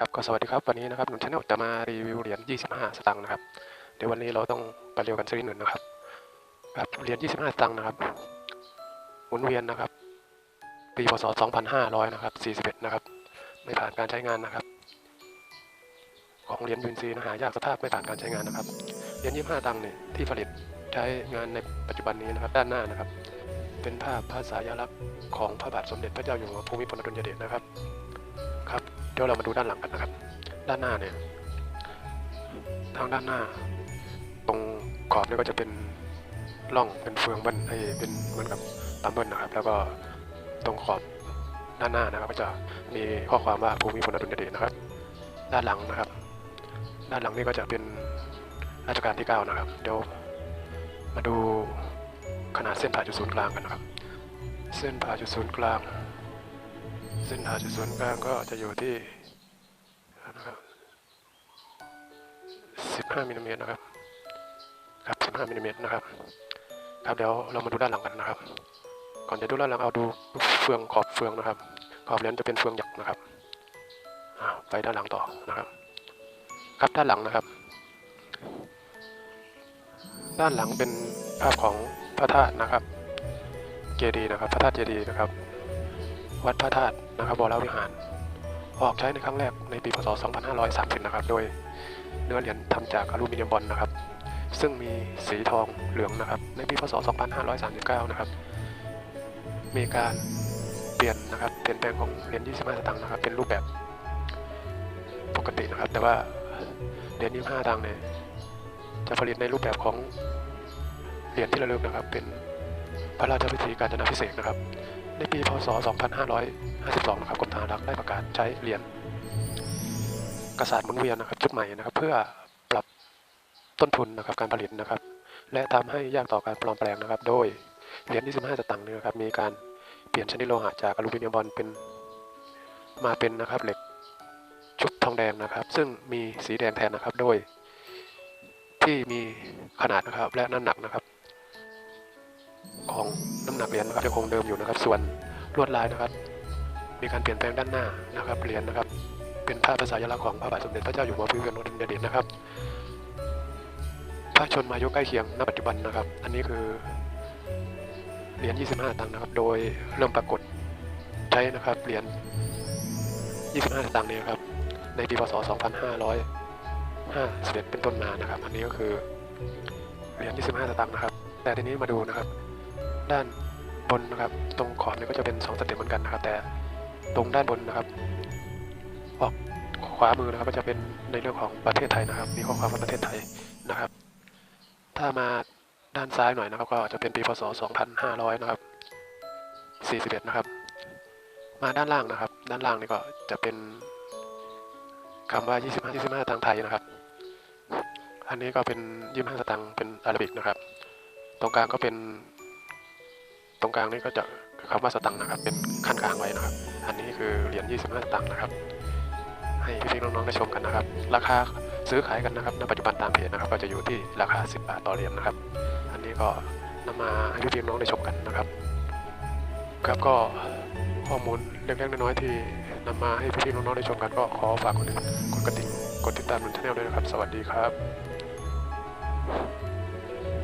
ครับก็สวัสดีครับวันนี้นะครับหนุ่มชาแนลจะมารีวิวเหรียญ 25 สตางค์นะครับ เดี๋ยววันนี้เราต้องไปเร็วกันสักนิดหนึ่งนะครับครับเหรียญ 25 สตางค์นะครับหมุนเวียนนะครับ ปีพศ 2500 นะครับ 41 นะครับ ไม่ผ่านการใช้งานนะครับ ของเหรียญยูนซีนะหายากสภาพไม่ผ่านการใช้งานนะครับ เหรียญ 25 ตังค์นี่ที่ผลิตใช้งานในปัจจุบันนี้นะครับ ด้านหน้านะครับ เป็นภาพพระสายลักษณ์ของพระบาทสมเด็จพระเจ้าอยู่หัวภูมิพลอดุลยเดชนะครับ เดี๋ยวเรามาดูด้านหลังกันนะครับ ด้านหน้าเนี่ย ทางด้านหน้า ตรงขอบเนี่ยก็จะเป็นร่องเป็นเฟืองบิ้ลให้เป็นเหมือนกับปั๊มเบิ้ลนะครับ แล้วก็ตรงขอบด้านหน้านะครับ ก็จะมีข้อความว่าภูมิพลอดุลยเดชนะครับ ด้านหลังนะครับ ด้านหลังนี่ก็จะเป็นรัชกาลที่ 9 นะครับ เดี๋ยวมาดูขนาดเส้นผ่าจุดศูนย์กลางกันนะครับ เส้นผ่าจุดศูนย์กลาง เส้นผ่าจุดศูนย์กลางก็จะอยู่ที่นะครับ15มิลลิเมตรนะครับ ครับ 15มิลลิเมตรนะครับ ครับ เดี๋ยวเรามาดูด้านหลังกันนะครับ ก่อนจะดูด้านหลังเอาดูเฟืองขอบเฟืองนะครับ ขอบเหรียญจะเป็นเฟืองหยักนะครับ ไปด้านหลังต่อนะครับ ครับด้านหลังนะครับ ด้านหลังเป็นภาพของพระธาตุนะครับ เจดีย์นะครับ พระธาตุเจดีย์นะครับ วัดพระธาตุนะครับวรวิหาร ออกใช้ในครั้งแรกในปีพศ 2530 นะครับ โดยเนื้อเหรียญทำจากอลูมิเนียมบอลนะครับ ซึ่งมีสีทองเหลืองนะครับ ในปีพศ 2539 นะครับ มีการเปลี่ยนนะครับ เปลี่ยนแปลงของเหรียญ25สตางค์นะครับ เป็นรูปแบบปกตินะครับ แต่ว่าเหรียญ25สตางค์เนี่ยจะผลิตในรูปแบบของเหรียญที่ระลึกนะครับ เป็นพระราชพิธีการจนาพิเศษนะครับ ในปีพศ 2552นะครับกรมธนารักษ์ได้ประกาศใช้เหรียญกษัตริย์หมุนเวียนนะครับชุดใหม่นะครับ เพื่อปรับต้นทุนนะครับการผลิตนะครับ และทำให้ยากต่อการปลอมแปลงนะครับ โดยเหรียญ25สตางค์เนี่ยนะครับมีการเปลี่ยนชนิดโลหะจากอลูมิเนียมบอลเป็นมาเป็นนะครับเหล็กชุบทองแดงนะครับ ซึ่งมีสีแดงแทนนะครับโดยที่มีขนาดนะครับและน้ำหนักนะครับ ของน้ำหนักเหรียญนะครับยังคงเดิมอยู่นะครับ ส่วนลวดลายนะครับ มีการเปลี่ยนแปลงด้านหน้านะครับเหรียญนะครับ เป็นภาพภาษายลักษณ์ของพระบาทสมเด็จพระเจ้าอยู่หัวภูมิพลอดุลยเดชนะครับพระชนมายุใกล้เคียงณปัจจุบันนะครับ อันนี้คือเหรียญ 25 ตังค์นะครับ โดยเริ่มปรากฏใช้นะครับเหรียญ 25 ตังค์นี้ครับ ในปีพศ 2551เป็นต้นมานะครับ อันนี้ก็คือเหรียญ 25 ตังค์นะครับ แต่ทีนี้มาดูนะครับ ด้านบนนะครับ ตรงขอบเนี่ยก็จะเป็น2สเต็ปเหมือนกันนะครับ แต่ตรงด้านบนนะครับ ออกขวามือนะครับก็จะเป็นในเรื่องของประเทศไทยนะครับ มีข้อความว่าประเทศไทยนะครับ ถ้ามาด้านซ้ายหน่อยนะครับ ก็จะเป็นปีพศ 2500 นะครับ 41 นะครับ มาด้านล่างนะครับ ด้านล่างนี่ก็จะเป็นคำว่า 25 25 ทางไทยนะครับ อันนี้ก็เป็น 25 สตางค์เป็นอาราบิกนะครับ ตรงกลางก็เป็น ตรงกลางนี่ก็จะคำว่าสตังค์นะครับ เป็นขั้นกลางไว้นะครับ อันนี้คือเหรียญ25สตางค์นะครับ ให้พี่ๆน้องๆได้ชมกันนะครับ ราคาซื้อขายกันนะครับ ณ ปัจจุบันตามเพจนะครับ ก็จะอยู่ที่ราคา 10 บาทต่อเหรียญนะครับ อันนี้ก็นำมาให้พี่ๆน้องๆได้ชมกันนะครับ ครับก็ข้อมูลเล็กๆน้อยๆที่นำมาให้พี่ๆน้องๆได้ชมกันก็ขอฝากกดกดกระดิ่งกดติดตามหนุนชาแนลด้วยนะครับ สวัสดีครับ